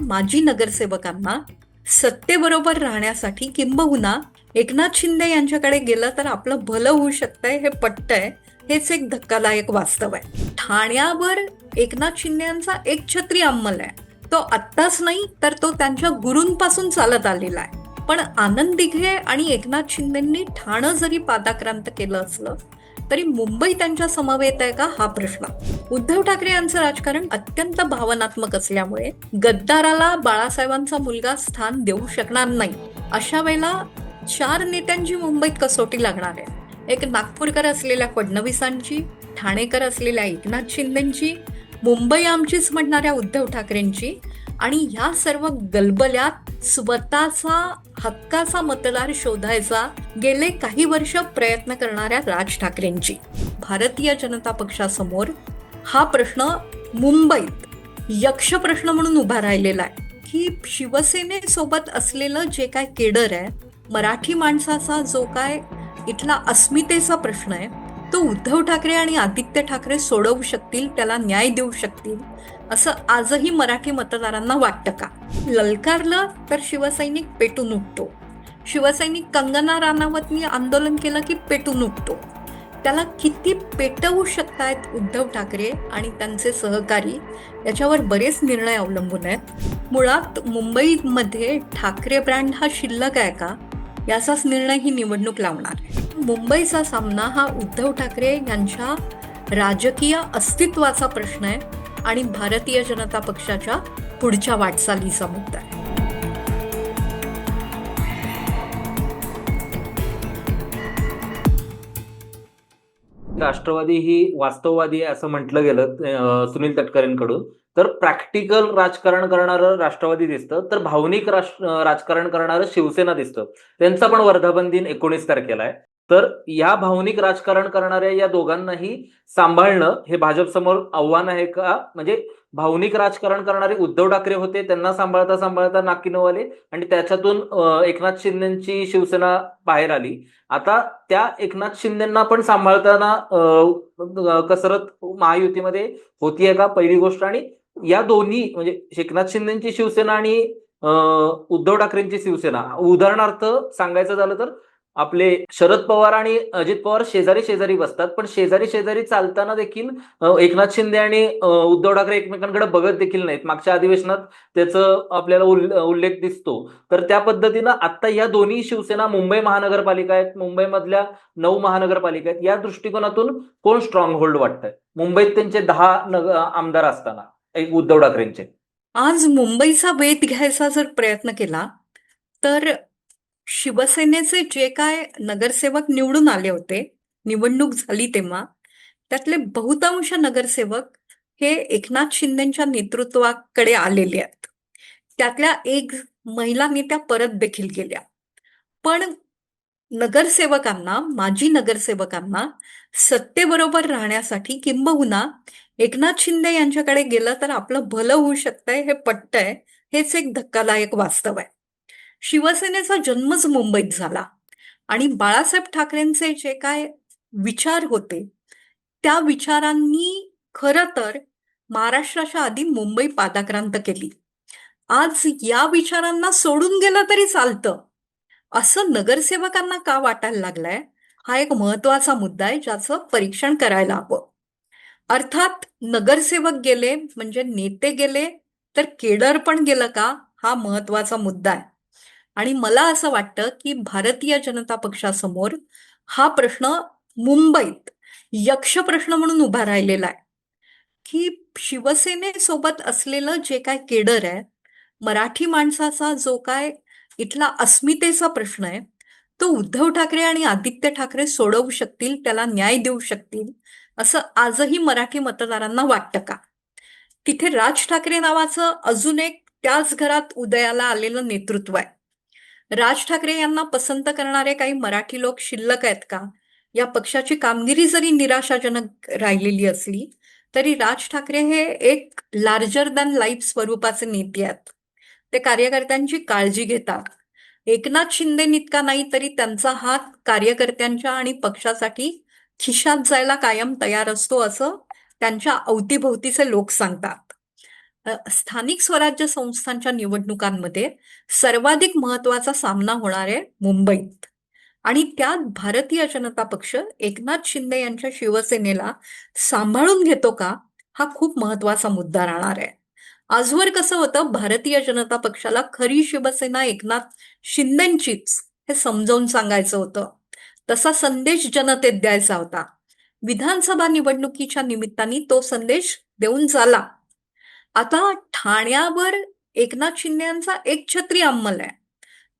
माजी नगरसेवकांना सत्तेबरोबर राहण्यासाठी किंबहुना एकनाथ शिंदे यांच्याकडे गेलं तर आपलं भलं होऊ शकतंय हे पटतंय हेच एक धक्कादायक वास्तव आहे. ठाण्यावर एकनाथ शिंदे यांचा एक छत्री अंमल आहे. तो आत्ताच नाही तर तो त्यांच्या गुरूंपासून चालत आलेला आहे. पण आनंद दिघे आणि एकनाथ शिंदेंनी ठाणं जरी पादाक्रांत केलं असलं तरी मुंबई त्यांच्या समवेत आहे का हा प्रश्न. उद्धव ठाकरे यांचं राजकारण अत्यंत भावनात्मक असल्यामुळे गद्दाराला बाळासाहेबांचा मुलगा स्थान देऊ शकणार नाही. अशा वेळेला चार नेत्यांची मुंबईत कसोटी लागणार आहे. एक नागपूरकर असलेल्या फडणवीसांची ठाणेकर असलेल्या एकनाथ शिंदेची मुंबई आमचीच म्हणणाऱ्या उद्धव ठाकरेंची आणि ह्या सर्व गलबल्यात स्वतःचा हक्काचा मतदार शोधायचा गेले काही वर्ष प्रयत्न करणाऱ्या राज ठाकरेंची. भारतीय जनता पक्षासमोर हा प्रश्न मुंबईत यक्ष प्रश्न म्हणून उभा राहिलेला आहे. की शिवसेनेसोबत असलेलं जे काय केडर आहे मराठी माणसाचा जो काय इथला अस्मितेचा प्रश्न आहे तो उद्धव ठाकरे आणि आदित्य ठाकरे सोडवू शकतील त्याला न्याय देऊ शकतील असं आजही मराठी मतदारांना वाटतं का? ललकारलं तर शिवसैनिक पेटून उठतो शिवसैनिक कंगना राणावतनी आंदोलन केलं की पेटून उठतो त्याला किती पेटवू शकतायत उद्धव ठाकरे आणि त्यांचे सहकारी याच्यावर बरेच निर्णय अवलंबून आहेत. मुळात मुंबईमध्ये ठाकरे ब्रँड हा शिल्लक आहे का? याचाच निर्णय ही निवडणूक लावणार. आहे मुंबईचा सामना हा उद्धव ठाकरे यांच्या राजकीय अस्तित्वाचा प्रश्न आहे. आणि भारतीय जनता पक्षाच्या पुढच्या वाटचालीचा मुद्दा आहे. राष्ट्रवादी ही वास्तववादी आहे असं म्हटलं गेलं सुनील तटकरेंकडून. तर प्रॅक्टिकल राजकारण करणारं राष्ट्रवादी दिसतं तर भावनिक राजकारण करणारं शिवसेना दिसतं. त्यांचा पण वर्धापन दिन एकोणीस तारखेला आहे. तर या भावनिक राजकारण करणाऱ्या या दोघांनाही सांभाळणं हे भाजप समोर आव्हान आहे का? म्हणजे भावनिक राजकारण करणारे उद्धव ठाकरे होते त्यांना सांभाळता सांभाळता नाकिनवाले आणि त्याच्यातून एकनाथ शिंदेची शिवसेना बाहेर आली. आता त्या एकनाथ शिंदेना पण सांभाळताना कसरत महायुतीमध्ये होतीये का? पहिली गोष्ट. आणि या दोन्ही म्हणजे एकनाथ शिंदेची शिवसेना आणि उद्धव ठाकरेंची शिवसेना उदाहरणार्थ सांगायचं झालं तर आपले शरद पवार आणि अजित पवार शेजारी शेजारी बसतात. पण शेजारी शेजारी चालताना देखील एकनाथ शिंदे आणि उद्धव ठाकरे एकमेकांकडे बघत देखील नाहीत. मागच्या अधिवेशनात त्याचं आपल्याला उल्लेख दिसतो. तर त्या पद्धतीनं आता या दोन्ही शिवसेना मुंबई महानगरपालिका आहेत. मुंबईमधल्या नऊ महानगरपालिका आहेत. या दृष्टिकोनातून कोण स्ट्रॉंग होल्ड वाटतंय? मुंबईत त्यांचे दहा नग आमदार असताना एक उद्धव ठाकरेंचे. आज मुंबईचा वेध घ्यायचा जर प्रयत्न केला तर शिवसेनेचे जे काय नगरसेवक निवडून आले होते निवडणूक झाली तेव्हा त्यातले बहुतांश नगरसेवक हे एकनाथ शिंदेच्या नेतृत्वाकडे आलेले आहेत. त्यातल्या एक महिला नेत्या परत देखील गेल्या पण नगरसेवकांना माजी नगरसेवकांना सत्तेबरोबर राहण्यासाठी किंबहुना एकनाथ शिंदे यांच्याकडे गेलं तर आपलं भलं होऊ शकतंय हे पटतंय हेच एक धक्कादायक वास्तव आहे. शिवसेनेचा जन्मच मुंबईत झाला. आणि बाळासाहेब ठाकरेंचे जे काय विचार होते त्या विचारांनी खरं तर महाराष्ट्राच्या आधी मुंबई पादाक्रांत केली. आज या विचारांना सोडून गेलं तरी चालतं. असं नगरसेवकांना का वाटायला लागलाय? हा एक महत्त्वाचा मुद्दा आहे ज्याचं परीक्षण करायला हवं. अर्थात नगरसेवक गेले म्हणजे नेते गेले तर केडर पण गेलं का? हा महत्त्वाचा मुद्दा आहे. आणि मला असं वाटतं की भारतीय जनता पक्षासमोर हा प्रश्न मुंबईत यक्ष प्रश्न म्हणून उभा राहिलेला आहे. की शिवसेनेसोबत असलेलं जे काय केडर आहे मराठी माणसाचा जो काय इथला अस्मितेचा प्रश्न आहे तो उद्धव ठाकरे आणि आदित्य ठाकरे सोडवू शकतील त्याला न्याय देऊ शकतील असं आजही मराठी मतदारांना वाटतं का? तिथे राज ठाकरे नावाचं अजून एक त्याच घरात उदयाला आलेलं नेतृत्व आहे. राज ठाकरे यांना पसंत करणारे काही मराठी लोक शिल्लक आहेत का? या पक्षाची कामगिरी जरी निराशाजनक राहिलेली असली तरी राज ठाकरे हे एक लार्जर दॅन लाईफ स्वरूपाचे नेते आहेत. ते कार्यकर्त्यांची काळजी घेतात. एकनाथ शिंदे इतका नाही तरी त्यांचा हात कार्यकर्त्यांच्या आणि पक्षासाठी खिशात जायला कायम तयार असतो असं त्यांच्या अवतीभोवतीचे लोक सांगतात. स्थानिक स्वराज्य संस्थांच्या निवडणुकांमध्ये सर्वाधिक महत्त्वाचा सामना होणार आहे मुंबईत. आणि त्यात भारतीय जनता पक्ष एकनाथ शिंदे यांच्या शिवसेनेला सांभाळून घेतो का हा खूप महत्त्वाचा मुद्दा राहणार आहे. आजवर कसं होतं भारतीय जनता पक्षाला खरी शिवसेना एकनाथ शिंदेंचीच हे समजावून सांगायचं होतं. तसा संदेश जनतेत द्यायचा होता. विधानसभा निवडणुकीच्या निमित्ताने तो संदेश देऊन झाला. आता ठाण्यावर एकनाथ शिंदे यांचा एक छत्री अंमल आहे.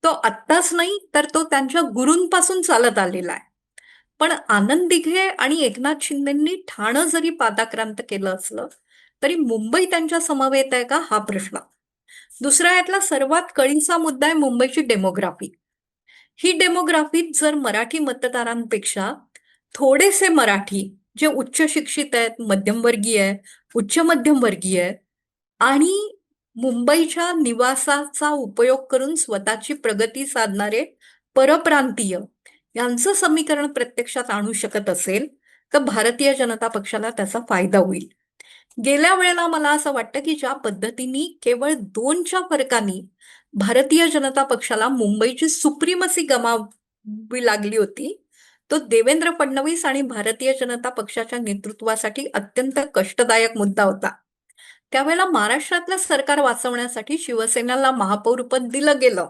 तो आत्ताच नाही तर तो त्यांच्या गुरूंपासून चालत आलेला आहे. पण आनंद दिघे आणि एकनाथ शिंदेंनी ठाणं जरी पादाक्रांत केलं असलं तरी मुंबई त्यांच्या समवेत आहे का हा प्रश्न. दुसरा यातला सर्वात कळीचा मुद्दा आहे मुंबईची डेमोग्राफी. ही डेमोग्राफीत जर मराठी मतदारांपेक्षा थोडेसे मराठी जे उच्च शिक्षित आहेत मध्यमवर्गीय आहे उच्च मध्यमवर्गीय आहेत आणि मुंबईच्या निवासाचा उपयोग करून स्वतःची प्रगती साधणारे परप्रांतीय यांचं समीकरण प्रत्यक्षात आणू शकत असेल तर भारतीय जनता पक्षाला त्याचा फायदा होईल. गेल्या वेळेला मला असं वाटतं की ज्या पद्धतीने केवळ दोनच्या फरकाने भारतीय जनता पक्षाला मुंबईची सुप्रीमसी गमावी लागली होती तो देवेंद्र फडणवीस आणि भारतीय जनता पक्षाच्या नेतृत्वासाठी अत्यंत कष्टदायक मुद्दा होता. त्यावेळेला महाराष्ट्रातलं सरकार वाचवण्यासाठी शिवसेनेला महापौरपद दिलं गेलं.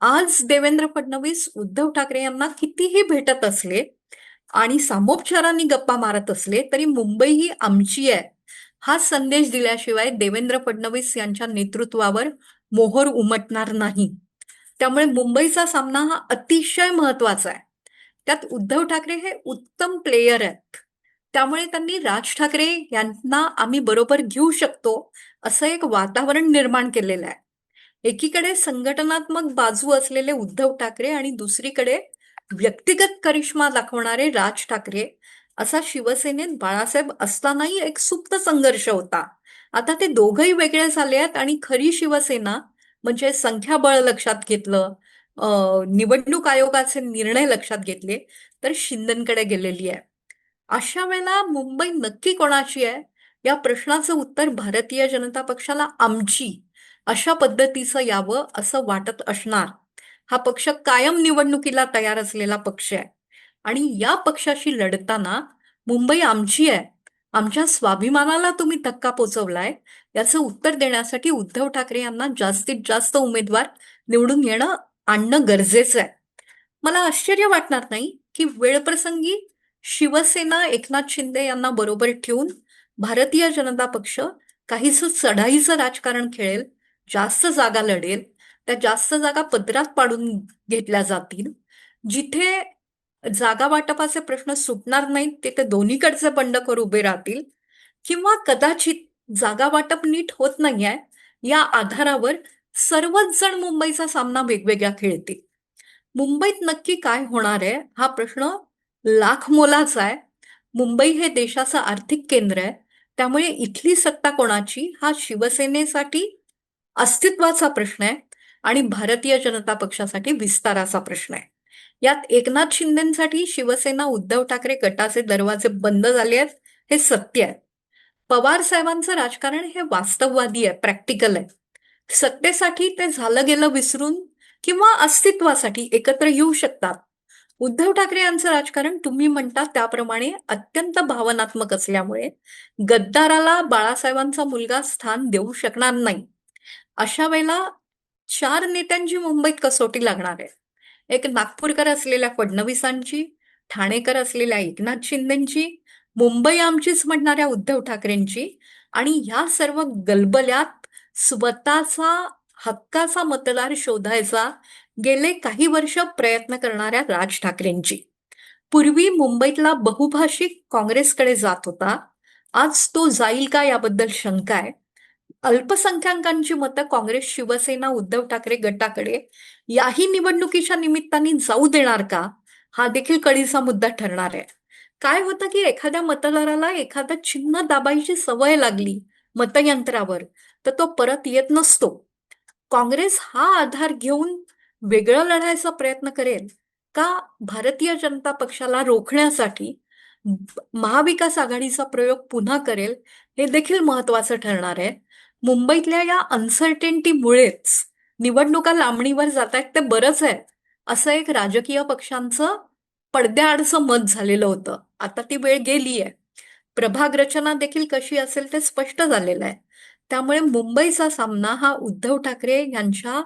आज देवेंद्र फडणवीस उद्धव ठाकरे यांना कितीही भेटत असले आणि सामोपचारांनी गप्पा मारत असले तरी मुंबई ही आमची आहे. हा संदेश दिल्याशिवाय देवेंद्र फडणवीस यांच्या नेतृत्वावर मोहर उमटणार नाही. त्यामुळे मुंबईचा सामना हा अतिशय महत्त्वाचा आहे. त्यात उद्धव ठाकरे हे उत्तम प्लेयर आहेत. त्यामुळे त्यांनी राज ठाकरे यांना आम्ही बरोबर घेऊ शकतो असं एक वातावरण निर्माण केलेलं आहे. एकीकडे संघटनात्मक बाजू असलेले उद्धव ठाकरे आणि दुसरीकडे व्यक्तिगत करिश्मा दाखवणारे राज ठाकरे असा शिवसेनेत बाळासाहेब असतानाही एक सुप्त संघर्ष होता. आता ते दोघही वेगळे झाले आहेत आणि खरी शिवसेना म्हणजे संख्याबळ लक्षात घेतलं निवडणूक आयोगाचे निर्णय लक्षात घेतले तर शिंदेकडे गेलेली आहे. अशा वेळेला मुंबई नक्की कोणाची आहे? या प्रश्नाचं उत्तर भारतीय जनता पक्षाला आमची. अशा पद्धतीचं यावं असं वाटत असणार. हा पक्ष कायम निवडणुकीला तयार असलेला पक्ष आहे. आणि या पक्षाशी लढताना मुंबई आमची आहे. आमच्या स्वाभिमानाला तुम्ही धक्का पोचवलाय. याचं उत्तर देण्यासाठी उद्धव ठाकरे यांना जास्तीत जास्त उमेदवार निवडून येणं आणणं गरजेचं आहे. मला आश्चर्य वाटणार नाही की वेळप्रसंगी शिवसेना एकनाथ शिंदे यांना बरोबर ठेवून भारतीय जनता पक्ष काहीसं चढाईचं राजकारण खेळेल जास्त जागा लढेल त्या जास्त जागा पदरात पाडून घेतल्या जातील. जिथे जागा वाटपाचे प्रश्न सुटणार नाहीत तिथे दोन्हीकडचे बंडखोर उभे राहतील. किंवा कदाचित जागा वाटप नीट होत नाहीये या आधारावर सर्वच जण मुंबईचा सामना वेगवेगळ्या खेळतील. मुंबईत नक्की काय होणार आहे हा प्रश्न लाख मोलाचा आहे. मुंबई हे देशाचं आर्थिक केंद्र आहे. त्यामुळे इथली सत्ता कोणाची? हा शिवसेनेसाठी अस्तित्वाचा प्रश्न आहे आणि भारतीय जनता पक्षासाठी विस्ताराचा प्रश्न आहे. यात एकनाथ शिंदेसाठी शिवसेना उद्धव ठाकरे गटाचे दरवाजे बंद झाले आहेत हे सत्य आहे. पवार साहेबांचं राजकारण हे वास्तववादी आहे प्रॅक्टिकल आहे. सत्तेसाठी ते झालं गेलं विसरून किंवा अस्तित्वासाठी एकत्र येऊ शकतात. उद्धव ठाकरे यांचं राजकारण तुम्ही म्हणता त्याप्रमाणे अत्यंत भावनात्मक असल्यामुळे गद्दाराला बाळासाहेबांचा मुलगा स्थान देऊ शकणार नाही. अशा वेळेला चार नेत्यांची मुंबईत कसोटी लागणार आहे. एक नागपूरकर असलेल्या फडणवीसांची ठाणेकर असलेल्या एकनाथ शिंदेची मुंबई आमचीच म्हणणाऱ्या उद्धव ठाकरेंची आणि ह्या सर्व गलबल्यात स्वतःचा हक्काचा मतदार शोधायचा गेले काही वर्ष प्रयत्न करणाऱ्या राज ठाकरेंची. पूर्वी मुंबईतला बहुभाषिक काँग्रेसकडे जात होता. आज तो जाईल का याबद्दल शंका आहे. अल्पसंख्याकांची मतं काँग्रेस शिवसेना उद्धव ठाकरे गटाकडे याही निवडणुकीच्या निमित्ताने जाऊ देणार का? हा देखील कळीचा मुद्दा ठरणार आहे. काय होतं की एखाद्या मतदाराला एखादा चिन्ह दाबायची सवय लागली मतयंत्रावर तर तो परत येत नसतो. काँग्रेस हा आधार घेऊन वेगळं लढायचा प्रयत्न करेल का भारतीय जनता पक्षाला रोखण्यासाठी महाविकास आघाडीचा प्रयोग पुन्हा करेल हे देखील महत्वाचं ठरणार आहे. मुंबईतल्या या अनसर्टेनिटीमुळेच निवडणुका लांबणीवर जात आहेत ते बरंच आहे असं एक राजकीय पक्षांचं पडद्याआडचं मत झालेलं होतं. आता ती वेळ गेली आहे प्रभाग रचना देखील कशी असेल ते स्पष्ट झालेलं आहे. त्यामुळे मुंबईचा सामना हा उद्धव ठाकरे यांच्या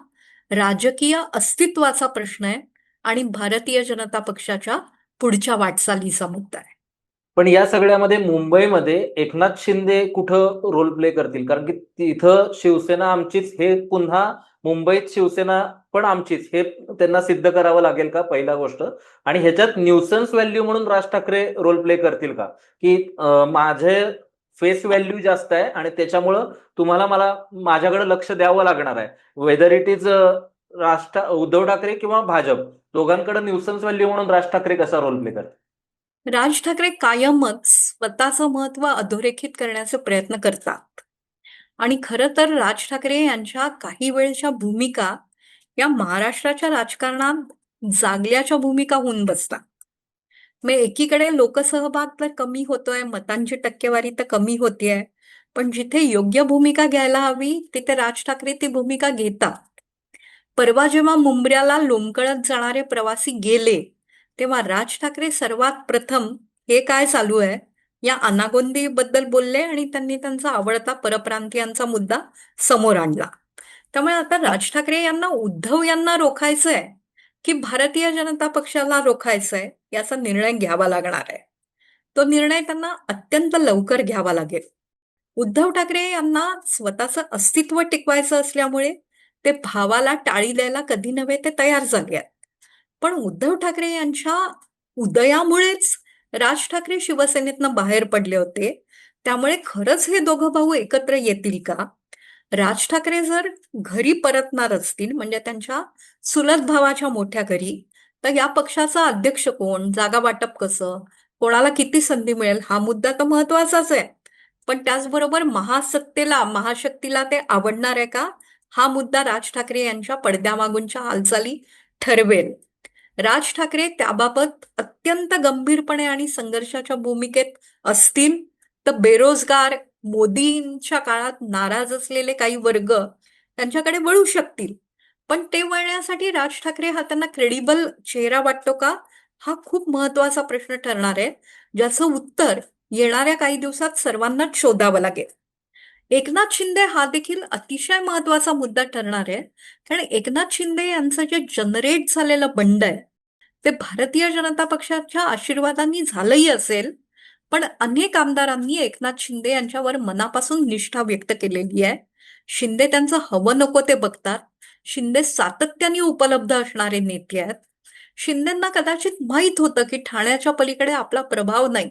राजकीय अस्तित्वाचा प्रश्न आहे आणि भारतीय जनता पक्षाच्या पुढच्या वाटचालीचा मुद्दा आहे. पण या सगळ्यामध्ये मुंबईमध्ये एकनाथ शिंदे कुठं रोल प्ले करतील? कारण की तिथं शिवसेना आमचीच हे पुन्हा मुंबईत शिवसेना पण आमचीच हे त्यांना सिद्ध करावं लागेल का? पहिला गोष्ट. आणि ह्याच्यात न्यूसन्स व्हॅल्यू म्हणून राज ठाकरे रोल प्ले करतील का? की माझे फेस व्हॅल्यू जास्त आहे आणि त्याच्यामुळं तुम्हाला मला माझ्याकडे लक्ष द्यावं लागणार आहे. Whether it is Raj Uddhav Thackeray किंवा भाजप दोघांकडे न्यूसन्स व्हॅल्यू म्हणून राज ठाकरे कसा रोल प्ले करतात? राज ठाकरे कायमच स्वतःचं महत्त्व अधोरेखित करण्याचे प्रयत्न करतात. आणि खरं तर राज ठाकरे यांच्या काही वेळच्या भूमिका या महाराष्ट्राच्या राजकारणात जागल्याच्या भूमिका होऊन बसतात. मग एकीकडे लोकसहभाग तर कमी होतोय मतांची टक्केवारी तर कमी होतीये. पण जिथे योग्य भूमिका घ्यायला हवी तिथे राज ठाकरे ती भूमिका घेतात. परवा जेव्हा मुंबऱ्याला लोंबकळत जाणारे प्रवासी गेले तेव्हा राज ठाकरे सर्वात प्रथम हे काय चालू आहे? या अनागोंदीबद्दल बोलले आणि त्यांनी त्यांचा आवडता परप्रांतीयांचा मुद्दा समोर आणला. त्यामुळे आता राज ठाकरे यांना उद्धव यांना रोखायचंय. की भारतीय जनता पक्षाला रोखायचंय याचा निर्णय घ्यावा लागणार आहे. तो निर्णय त्यांना अत्यंत लवकर घ्यावा लागेल. उद्धव ठाकरे यांना स्वतःचं अस्तित्व टिकवायचं असल्यामुळे ते भावाला टाळी द्यायला कधी नव्हे ते तयार झाले पण उद्धव ठाकरे यांच्या उदयामुळेच राज ठाकरे शिवसेनेतनं बाहेर पडले होते. त्यामुळे खरंच हे दोघं भाऊ एकत्र येतील का? राज ठाकरे जर घरी परतणार असतील म्हणजे त्यांच्या सुलत भावाच्या मोठ्या घरी तर या पक्षाचा अध्यक्ष कोण? जागा वाटप कसं? कोणाला किती संधी मिळेल? हा मुद्दा तर महत्वाचाच आहे. पण त्याचबरोबर महासत्तेला महाशक्तीला ते आवडणार आहे का? हा मुद्दा राज ठाकरे यांच्या पडद्यामागूनच्या हालचाली ठरवेल. राज ठाकरे त्याबाबत अत्यंत गंभीरपणे आणि संघर्षाच्या भूमिकेत असतील तर बेरोजगार मोदींच्या काळात नाराज असलेले काही वर्ग त्यांच्याकडे वळू शकतील. पण ते वळण्यासाठी राज ठाकरे हा त्यांना क्रेडिबल चेहरा वाटतो का? हा खूप महत्त्वाचा प्रश्न ठरणार आहे ज्याचं उत्तर येणाऱ्या काही दिवसात सर्वांनाच शोधावं लागेल. एकनाथ शिंदे हा देखील अतिशय महत्त्वाचा मुद्दा ठरणार आहे कारण एकनाथ शिंदे यांचं जे जनरेट झालेलं बंड आहे ते भारतीय जनता पक्षाच्या आशीर्वादांनी झालंही असेल पण अनेक आमदारांनी एकनाथ शिंदे यांच्यावर मनापासून निष्ठा व्यक्त केलेली आहे. शिंदे त्यांचं हवं नको ते बघतात. शिंदे सातत्याने उपलब्ध असणारे नेते आहेत. शिंदेंना कदाचित माहीत होतं की ठाण्याच्या पलीकडे आपला प्रभाव नाही.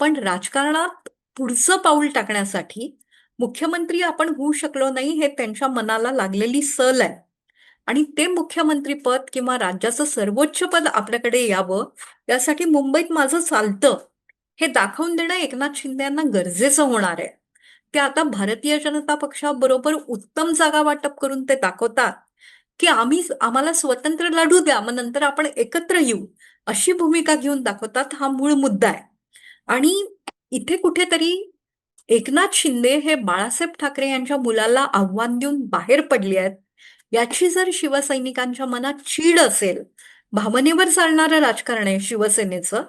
पण राजकारणात पुढचं पाऊल टाकण्यासाठी मुख्यमंत्री आपण होऊ शकलो नाही हे त्यांच्या मनाला लागलेली सल आहे. आणि ते मुख्यमंत्री पद किंवा राज्याचं सर्वोच्च पद आपल्याकडे यावं यासाठी मुंबईत माझं चालतं. हे दाखवून देणं एकनाथ शिंदे यांना गरजेचं होणार आहे. ते आता भारतीय जनता पक्षाबरोबर उत्तम जागा वाटप करून ते दाखवतात की आम्ही आम्हाला स्वतंत्र लढू द्या मग नंतर आपण एकत्र येऊ अशी भूमिका घेऊन दाखवतात हा मूळ मुद्दा आहे. आणि इथे कुठेतरी एकनाथ शिंदे हे बाळासाहेब ठाकरे यांच्या मुलाला आव्हान देऊन बाहेर पडले आहेत. याची जर शिवसैनिकांच्या मनात चीड असेल भावनेवर चालणारं राजकारण आहे शिवसेनेचं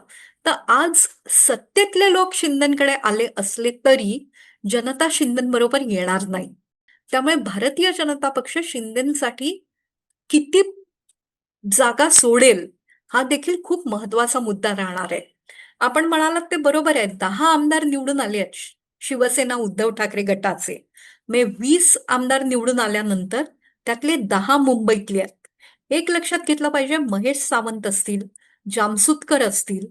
तर आज सत्तेतले लोक शिंदेकडे आले असले तरी जनता शिंदेबरोबर येणार नाही. त्यामुळे भारतीय जनता पक्ष शिंदेसाठी किती जागा सोडेल हा देखील खूप महत्त्वाचा मुद्दा राहणार आहे. आपण म्हणालात ते बरोबर आहे दहा आमदार निवडून आले आहेत शिवसेना उद्धव ठाकरे गटाचे. मे वीस आमदार निवडून आल्यानंतर त्यातले दहा मुंबईतले आहेत. एक लक्षात घेतलं पाहिजे महेश सावंत असतील जामसुतकर असतील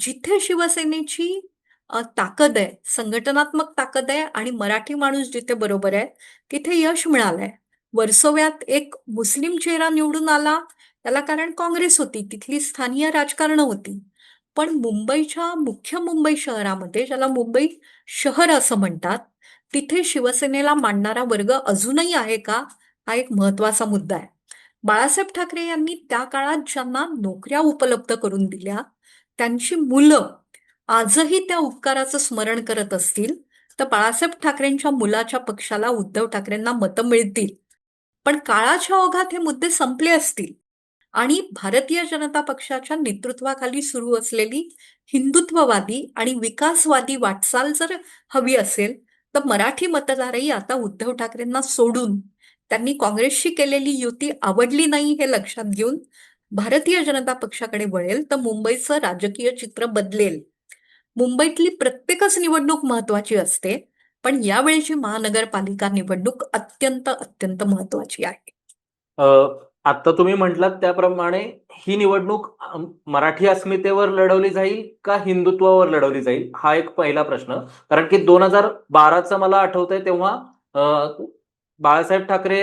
जिथे शिवसेनेची ताकद आहे संघटनात्मक ताकद आहे आणि मराठी माणूस जिथे बरोबर आहे तिथे यश मिळालंय. वर्सोव्यात एक मुस्लिम चेहरा निवडून आला त्याला कारण काँग्रेस होती तिथली स्थानीय राजकारणं होती. पण मुंबईच्या मुख्य मुंबई शहरामध्ये ज्याला मुंबई शहर असं म्हणतात तिथे शिवसेनेला मांडणारा वर्ग अजूनही आहे का? हा एक महत्त्वाचा मुद्दा आहे. बाळासाहेब ठाकरे यांनी त्या काळात ज्यांना नोकऱ्या उपलब्ध करून दिल्या त्यांची मुलं आजही त्या उपकाराचं स्मरण करत असतील तर बाळासाहेब ठाकरेंच्या मुलाच्या पक्षाला उद्धव ठाकरेंना मतं मिळतील. पण काळाच्या ओघात हे मुद्दे संपले असतील. आणि भारतीय जनता पक्षाच्या नेतृत्वाखाली सुरू असलेली हिंदुत्ववादी आणि विकासवादी वाटचाल जर हवी असेल तर मराठी मतदारही आता उद्धव ठाकरेंना सोडून त्यांनी काँग्रेसशी केलेली युती आवडली नाही हे लक्षात घेऊन भारतीय जनता पक्षाकडे वळेल तर मुंबईचं राजकीय चित्र बदलेल. मुंबईतली प्रत्येकच निवडणूक महत्वाची असते पण यावेळीची महानगरपालिका निवडणूक अत्यंत अत्यंत महत्वाची आहे. आता तुम्ही म्हटलात त्याप्रमाणे ही निवडणूक मराठी अस्मितेवर लढवली जाईल का हिंदुत्वावर लढवली जाईल? हा एक पहिला प्रश्न. कारण की दोन हजार बाराचं मला आठवतंय तेव्हा बाळासाहेब ठाकरे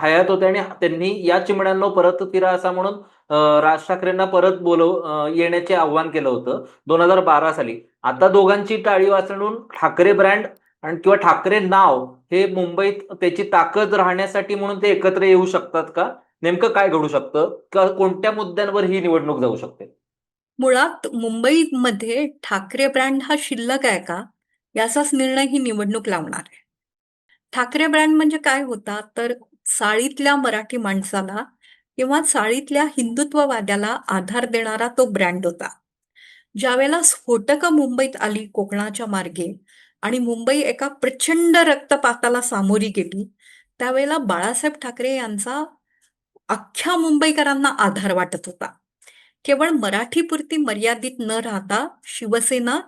हयात होते आणि त्यांनी या चिमण्यांना परत फिरा असा म्हणून राज ठाकरेंना परत बोलव येण्याचे आव्हान केलं होतं दोन हजार बारा साली. आता दोघांची टाळी वाचणून ठाकरे ब्रँड आणि किंवा ठाकरे नाव हे मुंबईत त्याची ताकद राहण्यासाठी म्हणून ते एकत्र येऊ शकतात का? नेमकं काय घडू शकतं? का कोणत्या मुद्द्यांवर ही निवडणूक जाऊ शकते? मुळात मुंबईमध्ये ठाकरे ब्रँड हा शिल्लक आहे का? याचाच निर्णय ही निवडणूक लावणार आहे. ठाकरे ब्रँड म्हणजे काय होता? तर चाळीतल्या मराठी माणसाला किंवा चाळीतल्या हिंदुत्ववाद्याला आधार देणारा तो ब्रँड होता. ज्यावेळेला स्फोटकं मुंबईत आली कोकणाच्या मार्गे आणि मुंबई एका प्रचंड रक्तपाताला सामोरी गेली त्यावेळेला बाळासाहेब ठाकरे यांचा अख्ख्या मुंबईकरांना आधार वाटत होता. केवळ मराठीपुरती मर्यादित न राहता शिवसेना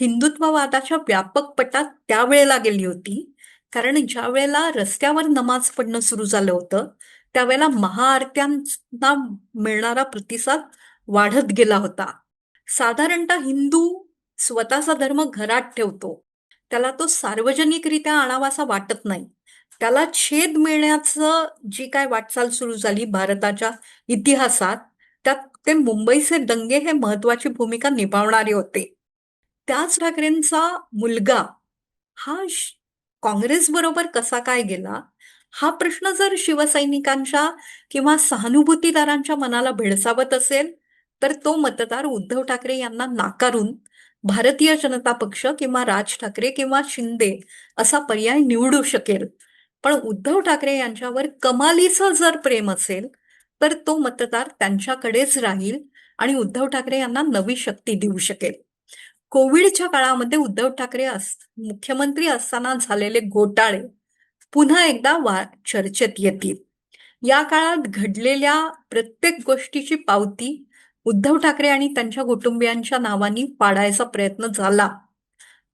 हिंदुत्ववादाच्या व्यापक पटात त्यावेळेला गेली होती कारण ज्या वेळेला रस्त्यावर नमाज पडणं सुरू झालं होतं त्यावेळेला महाआरत्यांना मिळणारा प्रतिसाद वाढत गेला होता. साधारणतः हिंदू स्वतःचा धर्म घरात ठेवतो. त्याला तो सार्वजनिकरित्या आणावासा वाटत नाही. त्याला छेद मिळण्याचं जी काय वाटचाल सुरू झाली भारताच्या इतिहासात त्यात ते मुंबईचे दंगे हे महत्वाची भूमिका निभावणारे होते. त्याच ठाकरेंचा मुलगा हा काँग्रेस काँग्रेसबरोबर कसा काय गेला? हा प्रश्न जर शिवसैनिकांच्या किंवा सहानुभूतीदारांच्या मनाला भेडसावत असेल तर तो मतदार उद्धव ठाकरे यांना नाकारून भारतीय जनता पक्ष किंवा राज ठाकरे किंवा शिंदे असा पर्याय निवडू शकेल. पण उद्धव ठाकरे यांच्यावर कमालीचं जर प्रेम असेल तर तो मतदार त्यांच्याकडेच राहील आणि उद्धव ठाकरे यांना नवी शक्ती देऊ शकेल. कोविडच्या काळामध्ये उद्धव ठाकरे अस मुख्यमंत्री असताना झालेले घोटाळे पुन्हा एकदा वा चर्चेत येतील. या काळात घडलेल्या प्रत्येक गोष्टीची पावती उद्धव ठाकरे आणि त्यांच्या कुटुंबियांच्या नावानी पाडायचा प्रयत्न झाला.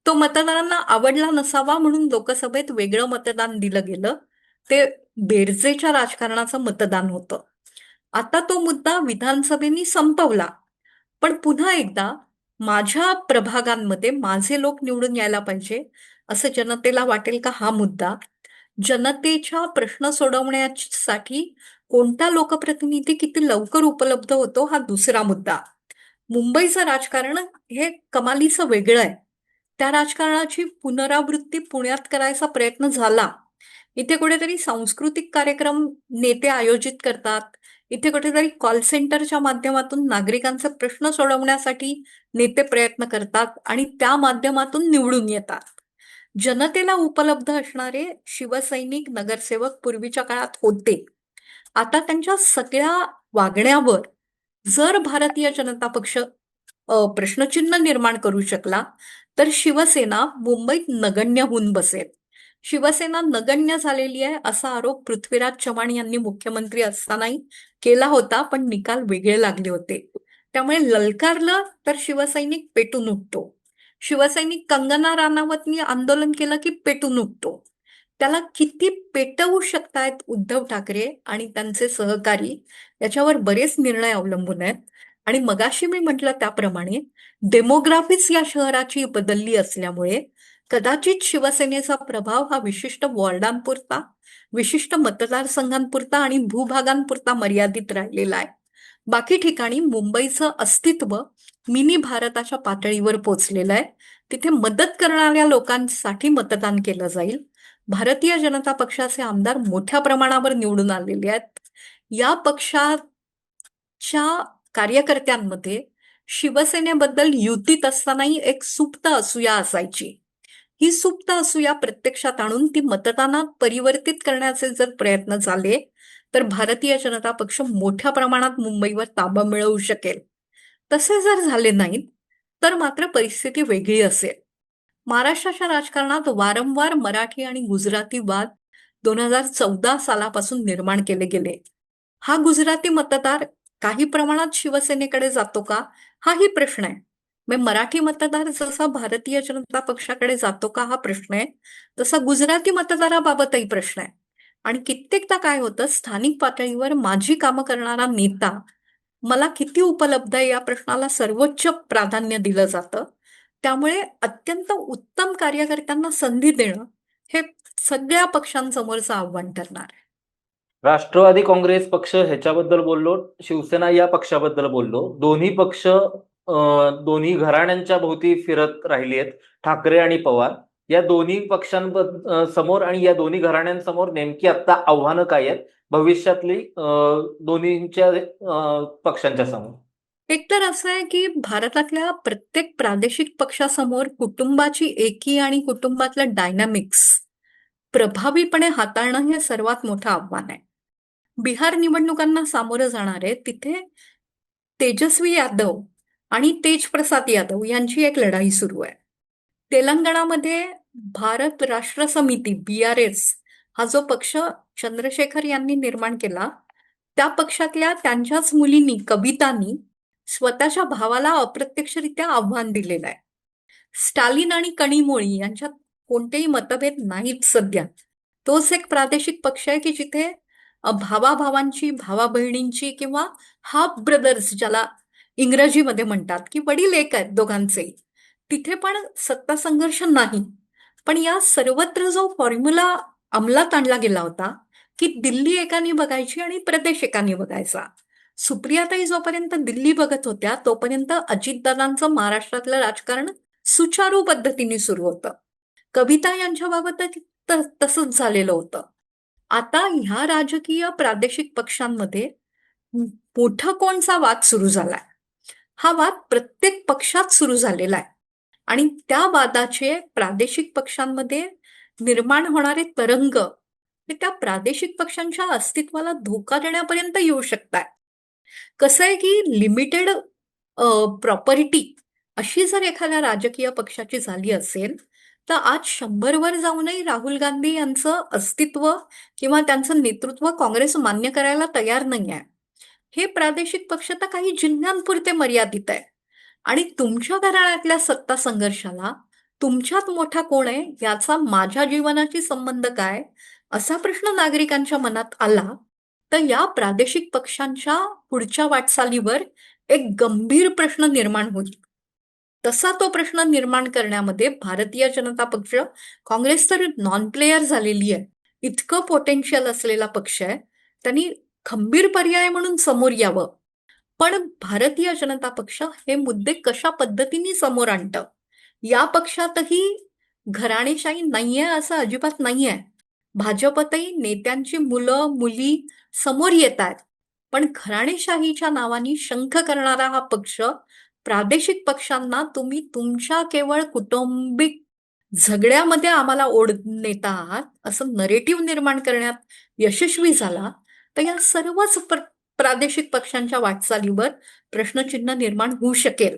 तो मतदारांना आवडला नसावा म्हणून लोकसभेत वेगळं मतदान दिलं गेलं. ते बेरजेच्या राजकारणाचं मतदान होतं. आता तो मुद्दा विधानसभेने संपवला. पण पुन्हा एकदा माझ्या प्रभागांमध्ये माझे लोक निवडून यायला पाहिजे असं जनतेला वाटेल का हा मुद्दा? जनतेच्या प्रश्न सोडवण्यासाठी कोणता लोकप्रतिनिधी किती लवकर उपलब्ध होतो हा दुसरा मुद्दा. मुंबईचं राजकारण हे कमालीचं वेगळं आहे. त्या राजकारणाची पुनरावृत्ती पुण्यात करायचा प्रयत्न झाला. इथे कुठेतरी सांस्कृतिक कार्यक्रम नेते आयोजित करतात. इथे कुठेतरी कॉल सेंटरच्या माध्यमातून नागरिकांचे प्रश्न सोडवण्यासाठी नेते प्रयत्न करतात आणि त्या माध्यमातून निवडून येतात. जनतेला उपलब्ध असणारे शिवसैनिक नगरसेवक पूर्वीच्या काळात होते. आता त्यांच्या सगळ्या वागण्यावर जर भारतीय जनता पक्ष प्रश्नचिन्ह निर्माण करू शकला तर शिवसेना मुंबईत नगण्य होऊन बसेल. शिवसेना नगण्य झालेली आहे असा आरोप पृथ्वीराज चव्हाण यांनी मुख्यमंत्री असतानाही केला होता पण निकाल वेगळे लागले होते. त्यामुळे ललकारलं तर शिवसैनिक पेटून उठतो. शिवसैनिक कंगना राणावतनी आंदोलन केलं की पेटून उठतो. त्याला किती पेटवू शकतायत उद्धव ठाकरे आणि त्यांचे सहकारी याच्यावर बरेच निर्णय अवलंबून आहेत. आणि मगाशी मी म्हटलं त्याप्रमाणे डेमोग्राफीच या शहराची बदलली असल्यामुळे कदाचित शिवसेनेचा प्रभाव हा विशिष्ट वॉर्डांपुरता विशिष्ट मतदारसंघांपुरता आणि भूभागांपुरता मर्यादित राहिलेला आहे. बाकी ठिकाणी मुंबईचं अस्तित्व मिनी भारताच्या पातळीवर पोचलेलं आहे. तिथे मदत करणाऱ्या लोकांसाठी मतदान केलं जाईल. भारतीय जनता पक्षाचे आमदार मोठ्या प्रमाणावर निवडून आलेले आहेत. या पक्षाच्या कार्यकर्त्यांमध्ये शिवसेनेबद्दल युतीत असतानाही एक सुप्त असूया असायची. ही सुप्त असूया प्रत्यक्षात आणून ती मतदानात परिवर्तित करण्याचे जर प्रयत्न झाले तर भारतीय जनता पक्ष मोठ्या प्रमाणात मुंबईवर ताबा मिळवू शकेल. तसे जर झाले नाहीत तर मात्र परिस्थिती वेगळी असेल. महाराष्ट्राच्या राजकारणात वारंवार मराठी आणि गुजराती वाद दोन हजार चौदा सालापासून निर्माण केले गेले. हा गुजराती मतदार काही प्रमाणात शिवसेनेकडे जातो का? हाही प्रश्न आहे. मग मराठी मतदार जसा भारतीय जनता पक्षाकडे जातो का? हा प्रश्न आहे. तसा गुजराती मतदाराबाबतही प्रश्न आहे. आणि कित्येकदा काय होतं स्थानिक पातळीवर माझी कामं करणारा नेता मला किती उपलब्ध आहे या प्रश्नाला सर्वोच्च प्राधान्य दिलं जातं. त्यामुळे अत्यंत उत्तम कार्यकर्त्यांना संधी देणं हे सगळ्या पक्षांसमोरचं आव्हान ठरणार. आहे राष्ट्रवादी काँग्रेस पक्ष ह्याच्याबद्दल बोललो शिवसेना या पक्षाबद्दल बोललो. दोन्ही पक्ष दोन्ही घराण्यांच्या भोवती फिरत राहिली आहेत ठाकरे आणि पवार. या दोन्ही पक्षांबद्दल समोर आणि या दोन्ही घराण्यांसमोर नेमकी आता आव्हानं काय आहेत? भविष्यातली दोन्हीच्या दोन्हींच्या पक्षांच्या समोर. एक तर असं आहे की भारतातल्या प्रत्येक प्रादेशिक पक्षासमोर कुटुंबाची एकी आणि कुटुंबातलं डायनामिक्स प्रभावीपणे हाताळणं हे सर्वात मोठं आव्हान आहे. बिहार निवडणुकांना सामोरं जाणार आहे तिथे तेजस्वी यादव आणि तेजप्रसाद यादव यांची एक लढाई सुरू आहे. तेलंगणामध्ये भारत राष्ट्र समिती बी आर एस हा जो पक्ष चंद्रशेखर यांनी निर्माण केला त्या पक्षातल्या त्यांच्याच मुलींनी कवितांनी स्वतःच्या भावाला अप्रत्यक्षरित्या आव्हान दिलेलं आहे. स्टालिन आणि कणीमोळी यांच्यात कोणतेही मतभेद नाहीत सध्या. तोच एक प्रादेशिक पक्ष आहे की जिथे भावाभावांची भावा बहिणींची किंवा हाफ ब्रदर्स ज्याला इंग्रजीमध्ये म्हणतात की वडील एक आहेत दोघांचे तिथे पण सत्ता संघर्ष नाही. पण या सर्वत्र जो फॉर्म्युला अंमलात आणला गेला होता की दिल्ली एकाने बघायची आणि प्रदेश एकाने बघायचा. सुप्रियाताई जोपर्यंत दिल्ली बघत होत्या तोपर्यंत अजितदादांचं महाराष्ट्रातलं राजकारण सुचारू पद्धतीने सुरू होतं. कविता यांच्या बाबत तसंच झालेलं होतं. आता ह्या राजकीय प्रादेशिक पक्षांमध्ये मोठा कोणचा वाद सुरू झालाय? हा वाद प्रत्येक पक्षात सुरू झालेला आहे. आणि त्या वादाचे प्रादेशिक पक्षांमध्ये निर्माण होणारे तरंग हे त्या प्रादेशिक पक्षांच्या अस्तित्वाला धोका देण्यापर्यंत येऊ शकतात कसं आहे की लिमिटेड प्रॉपर्टी अशी जर एखाद्या राजकीय पक्षाची झाली असेल तर आज शंभर वर जाऊनही राहुल गांधी यांचं अस्तित्व किंवा त्यांचं नेतृत्व काँग्रेस मान्य करायला तयार नाही आहे हे प्रादेशिक पक्ष तर काही जिल्ह्यांपुरते मर्यादित आहे आणि तुमच्या घराण्यातल्या सत्ता संघर्षाला तुमच्यात मोठा कोण आहे? याचा माझ्या जीवनाशी संबंध काय? असा प्रश्न नागरिकांच्या मनात आला. तर या प्रादेशिक पक्षांच्या पुढच्या वाटचालीवर एक गंभीर प्रश्न निर्माण होईल. तसा तो प्रश्न निर्माण करण्यामध्ये भारतीय जनता पक्ष काँग्रेस तर नॉन प्लेयर झालेली आहे. इतकं पोटेन्शियल असलेला पक्ष आहे. त्यांनी खंबीर पर्याय म्हणून समोर यावं. पण भारतीय जनता पक्ष हे मुद्दे कशा पद्धतीने समोर आणतं? या पक्षातही घराणेशाही नाहीये असं अजिबात नाहीये. भाजपतही नेत्यांची मुलं मुली समोर येत आहेत पण घराणेशाहीच्या नावाने शंख करणारा हा पक्ष प्रादेशिक पक्षांना तुम्ही तुमच्या केवळ कुटुंबिक झगड्यामध्ये आम्हाला ओढ नेता आहात असं नरेटिव्ह निर्माण करण्यात यशस्वी झाला तर या सर्वच प्र- प्रादेशिक पक्षांच्या वाटचालीवर प्रश्नचिन्ह निर्माण होऊ शकेल.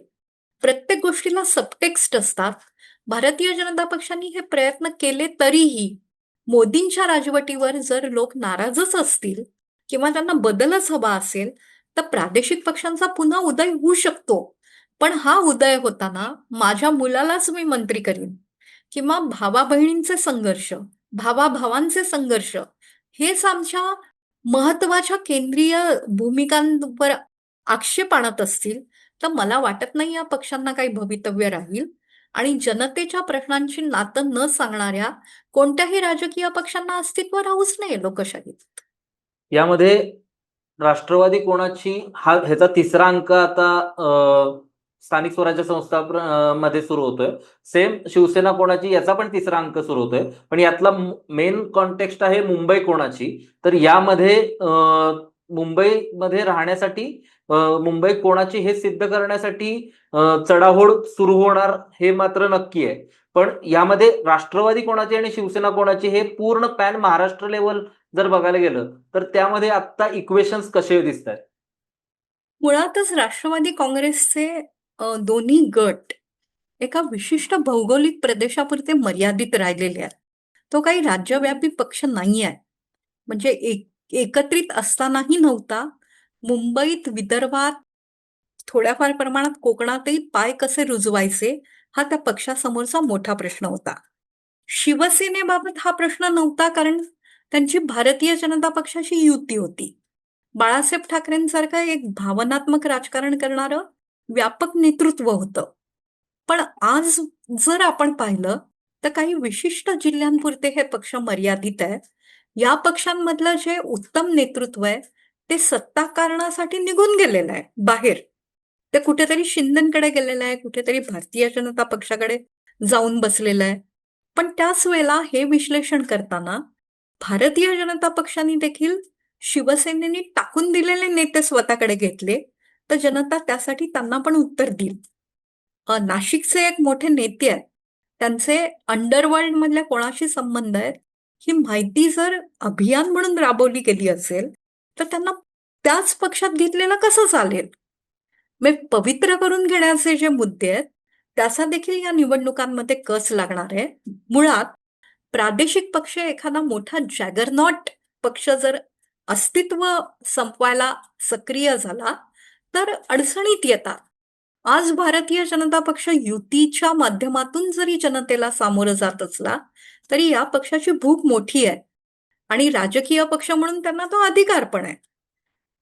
प्रत्येक गोष्टीला सबटेक्स्ट असतात. भारतीय जनता पक्षांनी हे प्रयत्न केले तरीही मोदींच्या राजवटीवर जर लोक नाराजच असतील किंवा त्यांना बदलच हवा असेल तर प्रादेशिक पक्षांचा पुन्हा उदय होऊ शकतो. पण हा उदय होताना माझ्या मुलालाच मी मंत्री करीन किंवा भावा बहिणींचे संघर्ष भावा भावांचे संघर्ष हेच आमच्या महत्त्वाच्या केंद्रीय भूमिकांवर आक्षेप आणत असतील तर मला वाटत नाही या पक्षांना काही भवितव्य राहील. आणि जनतेच्या प्रश्नांची नातं न सांगणाऱ्या कोणत्याही राजकीय पक्षांना अस्तित्व राहूच नाही लोकशाहीत. यामध्ये राष्ट्रवादी कोणाची हा ह्याचा तिसरा अंक आता स्थानिक स्वराज्य संस्था मध्ये सुरू होतोय. सेम शिवसेना कोणाची याचा पण तिसरा अंक सुरू होतोय. पण यातला मेन कॉन्टेक्स्ट आहे मुंबई कोणाची? तर यामध्ये मुंबईमध्ये राहण्यासाठी मुंबई कोणाची हे सिद्ध करण्यासाठी चढाओढ सुरू होणार हे मात्र नक्की आहे. पण यामध्ये राष्ट्रवादी कोणाची आणि शिवसेना कोणाची हे पूर्ण पॅन महाराष्ट्र लेवल जर बघायला गेलं तर त्यामध्ये आता इक्वेशन्स कसे दिसत आहेत मुळातच राष्ट्रवादी काँग्रेसचे अ, दोन्ही गट एका विशिष्ट भौगोलिक प्रदेशापुरते मर्यादित राहिलेले आहेत. तो काही राज्यव्यापी पक्ष नाही आहे. म्हणजे एक एकत्रित असतानाही नव्हता. मुंबईत विदर्भात थोड्याफार प्रमाणात कोकणातही पाय कसे रुजवायचे हा त्या पक्षासमोरचा मोठा प्रश्न होता. शिवसेनेबाबत हा प्रश्न नव्हता कारण त्यांची भारतीय जनता पक्षाशी युती होती. बाळासाहेब ठाकरेंसारखं एक भावनात्मक राजकारण करणारं व्यापक नेतृत्व होतं. पण आज जर आपण पाहिलं तर काही विशिष्ट जिल्ह्यांपुरते हे पक्ष मर्यादित आहेत या पक्षांमधलं जे उत्तम नेतृत्व आहे ते सत्ता कारणासाठी निघून गेलेलं आहे बाहेर. ते कुठेतरी शिंदेकडे गेलेलं आहे कुठेतरी भारतीय जनता पक्षाकडे जाऊन बसलेलं आहे. पण त्याच वेळेला हे विश्लेषण करताना भारतीय जनता पक्षाने देखील शिवसेनेने टाकून दिलेले नेते स्वतःकडे घेतले. तर जनता त्यासाठी त्यांना पण उत्तर देईल. नाशिकचे एक मोठे नेते आहेत. त्यांचे अंडरवर्ल्ड मधल्या कोणाशी संबंध आहेत ही माहिती जर अभियान म्हणून राबवली गेली असेल तर त्यांना त्याच पक्षात घेतलेलं कसं चालेल? म्हणजे पवित्र करून घेण्याचे जे मुद्दे आहेत त्याचा देखील या निवडणुकांमध्ये कस लागणार आहे? मुळात प्रादेशिक पक्ष एखादा मोठा जॅगरनॉट पक्ष जर अस्तित्व संपवायला सक्रिय झाला तर अडचणीत येतात. आज भारतीय जनता पक्ष युतीच्या माध्यमातून जरी जनतेला सामोरं जात असला तरी या पक्षाची भूक मोठी आहे. आणि राजकीय पक्ष म्हणून त्यांना तो अधिकार पण आहे.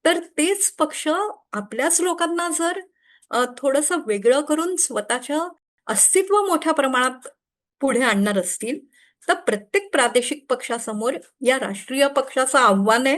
तर तेच पक्ष आपल्याच लोकांना जर थोडस थोडंसं वेगळं करून स्वतःचं अस्तित्व मोठ्या प्रमाणात पुढे आणणार असतील तर प्रत्येक प्रादेशिक पक्षासमोर या राष्ट्रीय पक्षाचं आव्हान आहे.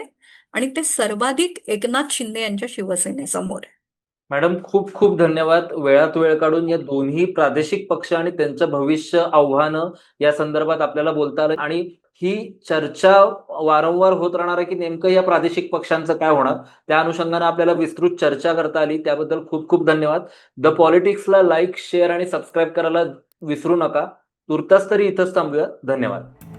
आणि ते सर्वाधिक एकनाथ शिंदे यांच्या शिवसेनेसमोर आहे. मॅडम खूप खूप धन्यवाद. वेळात वेळ काढून या दोन्ही प्रादेशिक पक्ष आणि त्यांचं भविष्य आव्हानं या संदर्भात आपल्याला बोलता आलं. आणि ही चर्चा वारंवार होत राहणार आहे की नेमकं या प्रादेशिक पक्षांचं काय होणार? त्या अनुषंगाने आपल्याला विस्तृत चर्चा करता आली. त्याबद्दल खूप खूप धन्यवाद. द पॉलिटिक्सला लाईक शेअर आणि सबस्क्राईब करायला विसरू नका. तुर्तास तरी इथंच थांबूया. धन्यवाद.